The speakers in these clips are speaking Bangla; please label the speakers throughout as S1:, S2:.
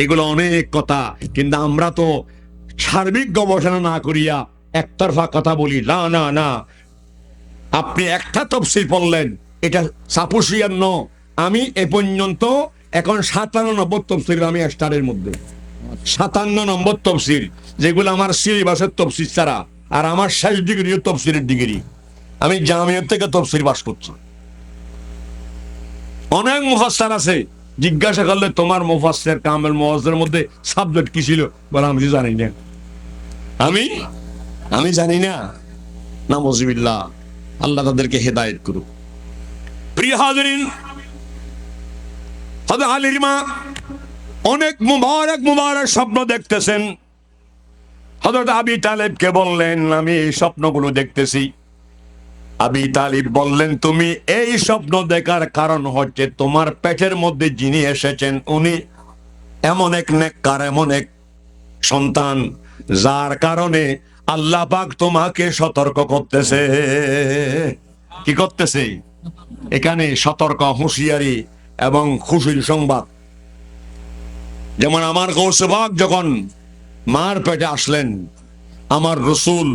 S1: এগুলো অনেক কথা, কিন্তু আমরা তো সার্বিক গবেষণা না করিয়া একতরফা কথা বলি। না না না। আপনি একটা তফসিল পড়লেন, এটা সাপোসিয়ার ন আমি এ পর্যন্ত এখন সাতান্ন নম্বর তফসিল আমি স্টারের মধ্যে। সাতান্ন নম্বর তফসিল, যেগুলো আমার সিলেবাসের তফসিল ছাড়া, আর আমার শেষ ডিগ্রিও তফসিলের ডিগ্রি। আমি জামিয়ার থেকে তফসিল পাস করছি। অনেক মুফাস্সার আছে জিজ্ঞাসা করলে তোমার মুফাসের কামেল মহাজের মধ্যে সাবজেক্ট কি ছিল? বলে, আমি জানি না। আমি? আমি জানি না। না মজিবিল্লাহ আল্লাহ তাদেরকে হেদায়ত করুক। প্রিয় হাজরিন হযরত আলীর মা অনেক মুবারক মুবারক স্বপ্ন দেখতেছেন। হযরত আবি তালেবকে বললেন, আমি এই স্বপ্নগুলো দেখতেছি। আবি তালিব বললেন, তুমি এই স্বপ্ন দেখার কারণ হচ্ছে তোমার পেটের মধ্যে যিনি এসেছেন, উনি এমন এক নেককার, এমন এক সন্তান, যার কারণে আল্লাহ পাক তোমাকে সতর্ক করতেছে। কি করতেছে? এখানে সতর্ক, হুঁশিয়ারি এবং খুশির সংবাদ। যেমন আমার কৌশবাগ যখন মার পেটে আসলেন, আমার রসুল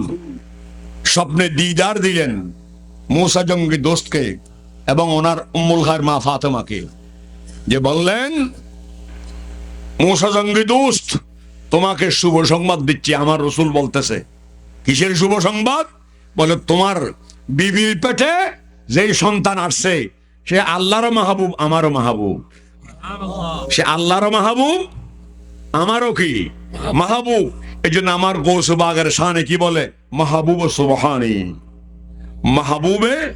S1: স্বপ্নে দিদার দিলেন মুসা জঙ্গি দোস্তকে এবং ওনার উম্মুল খায়ের মা ফাতেমাকে যে বললেন মুসা জঙ্গি দোস্ত তোমাকে শুভ সংবাদ দিচ্ছি আমার রসুল বলতেছে। কিসের শুভ সংবাদ? বলে তোমার বিবির পেটে যেই সন্তান আসছে সে আল্লাহর মাহবুব আমারও মাহবুব। সে আল্লাহর মাহবুব আমারও কি মাহবুব? এই জন্য আমার গৌসবাগের শানে কি বলে? মাহবুব সুবহানি। মাহবুবে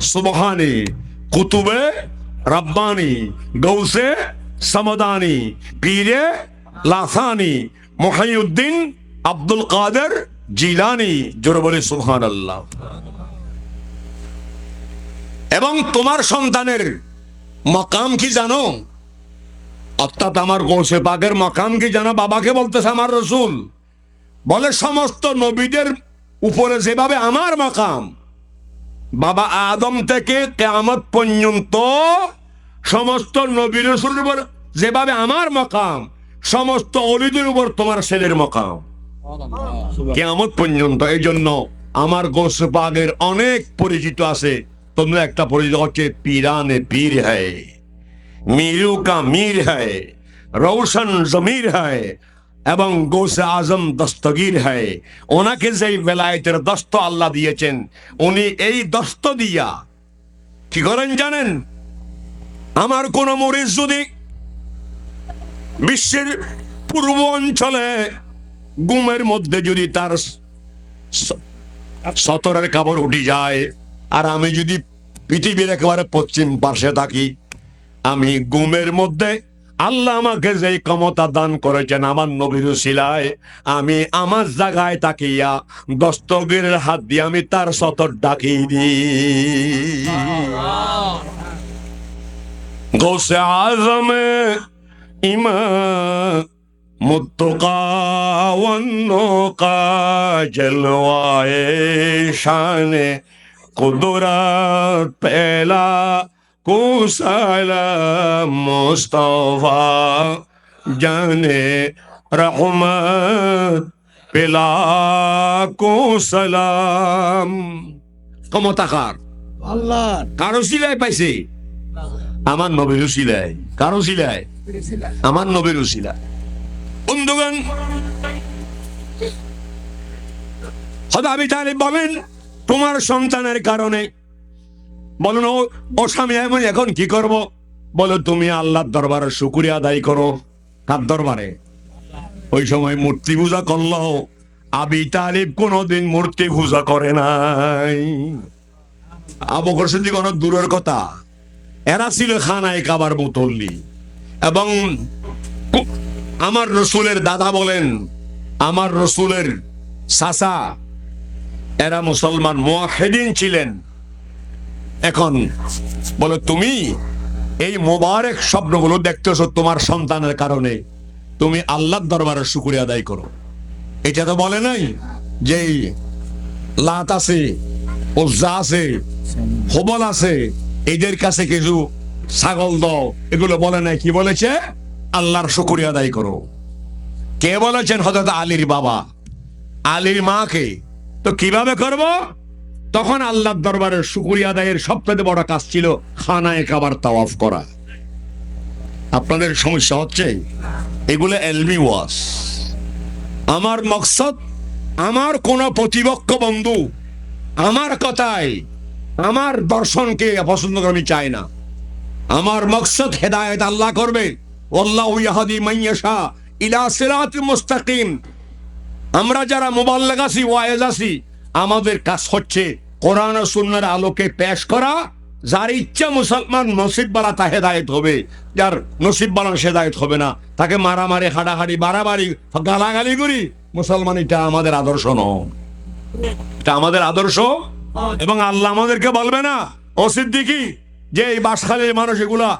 S1: সুবহানি, কুতুবে রব্বানি, গৌসে সমদানি, পীরে লাসানি মুহাইউদ্দিন আব্দুল কাদের জিলানি। জোরে বলে সুবহান আল্লাহ এবং তোমার সন্তানের মকাম কি জানো? অর্থাৎ আমার গোসে পাকের মকাম কি জানো? বাবাকে বলতেছে আমার রসুল। বলে, সমস্ত নবীদের উপরে যেভাবে আমার মকাম বাবা আদম থেকে কেয়ামত পর্যন্ত সমস্ত নবীর উপর যেভাবে আমার মকাম সমস্ত অলিদের উপর তোমার ছেলের মকাম। কেয়ামত পর্যন্ত এই জন্য আমার গোসবাগের অনেক পরিচিত আছে। তোমরা একটা পরিচিত হচ্ছে পিরানে পীর হ্যায় মিরু কা মীর হ্যায় রৌশন জমির হ্যায় এবং গোসে আজম দস্তগীর হয়। ওনাকে যেই বেলায়েতের দস্ত আল্লাহ দিয়েছেন, উনি এই দস্ত দিয়া কি করেন জানেন? আমার কোন মরিচ যদি বিশ্বের পূর্ব অঞ্চলে গুমের মধ্যে যদি তার সতরের কাপড় উঠে যায়, আর আমি যদি পৃথিবীর একেবারে পশ্চিম পার্শ্বে থাকি, আমি গুমের মধ্যে আল্লাহ আমাকে যে ক্ষমতা দান করেছেন আমার নবীর শিলায়, আমি আমার জায়গায় তাকিয়া দস্তগীরের হাত দিয়ে আমি তার সতর ডাকি দি গোসে আজমে ইমা জলওয়ায়ে শানে পেলা কুসালাম মুস্তফা জানে রহমত পেলা কুসালাম। ক্ষমতাকার।
S2: আল্লাহ।
S1: কারও সিলাই পাইছে? আমার নবীর সিলাই। কারও সিলাই? আমার নবীর সিলাই। বন্ধুগণ হয়তো আমি তাহলে বলেন তোমার সন্তানের কারণে বলেন ও স্বামী আমি এখন কি করব? বলো, তুমি আল্লাহর দরবারে শুকুরিয়া আদায় করো। কার দরবারে? ওই সময় মূর্তি পূজা করল। আবি তালিব কোনোদিন মূর্তি পূজা করে নাই। আবু করছেন কোনো দূরের কথা। এরা ছিল খানায় কাবার বোতল্লি এবং আমার রসুলের দাদা বলেন, আমার রসুলের সাসা এরা মুসলমান মোয়াহেদিন ছিলেন। এখন বলো, তুমি এই মোবারক স্বপ্নগুলো দেখতেছো তোমার সন্তানের কারণে। তুমি আল্লাহর দরবারে শুকুরিয়া আদায় করো। এটা তো বলে নাই যে লাত আছে ওজা আছে, হবল আছে, এদের কাছে কিছু ছাগল দাও, এগুলো বলে নাই। কি বলেছে? আল্লাহর শুকুরি আদায় করো। কে বলেছেন? হজরত আলীর বাবা। আলীর মাকে। তো কীভাবে করব? তখন আল্লাহর দরবারের শুকরিয়া আদায়ের সবচেয়ে বড় কাজ ছিল খানায় কাবার তাওয়াফ করা। আপনাদের সমস্যা হচ্ছে, এগুলো এলমি ওয়াস আমার মকসদ, আমার কোন প্রতিপক্ষ বন্ধু, আমার কথায়, আমার দর্শনকে পছন্দ আমি চাই না। আমার মকসদ হেদায়েত আল্লাহ করবে। ইলা মুস্তাকিম। আমরা যারা মোবাল্লাগ আছি ওয়াইজ আছি আমাদের কাজ হচ্ছে কোরআন সুন্নার আলোকে পেশ করা, যার ইচ্ছা মুসলমান নসিব বালা তা হেদায়েত হবে, যার নসিব বালা হেদায়েত হবে না। তাকে মারামারি হাডাহাডি বাড়াবাড়ি, গালাগালি করি, মুসলমান এটা আমাদের আদর্শ নয়। এটা আমাদের আদর্শ এবং আল্লাহ আমাদেরকে বলবে না। ও সিদ্দিকি, যে এই বাসখালীর মানুষ এগুলা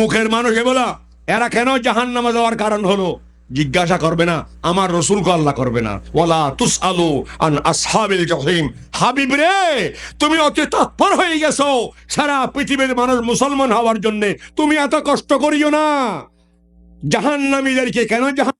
S1: মুখের মানুষ এগুলা, এরা কেন জাহান নামে যাওয়ার কারণ হলো? জিজ্ঞাসা করবে না, আমার রসুলকে আল্লাহ করবে না। ওলা তুস আলু আন আসহাবিল জহিম। হাবিব রে, তুমি অতি তৎপর হয়ে গেছো। সারা পৃথিবীর মানুষ মুসলমান হওয়ার জন্য তুমি এত কষ্ট করিও না। জাহান্নামীদেরকে কেন জাহান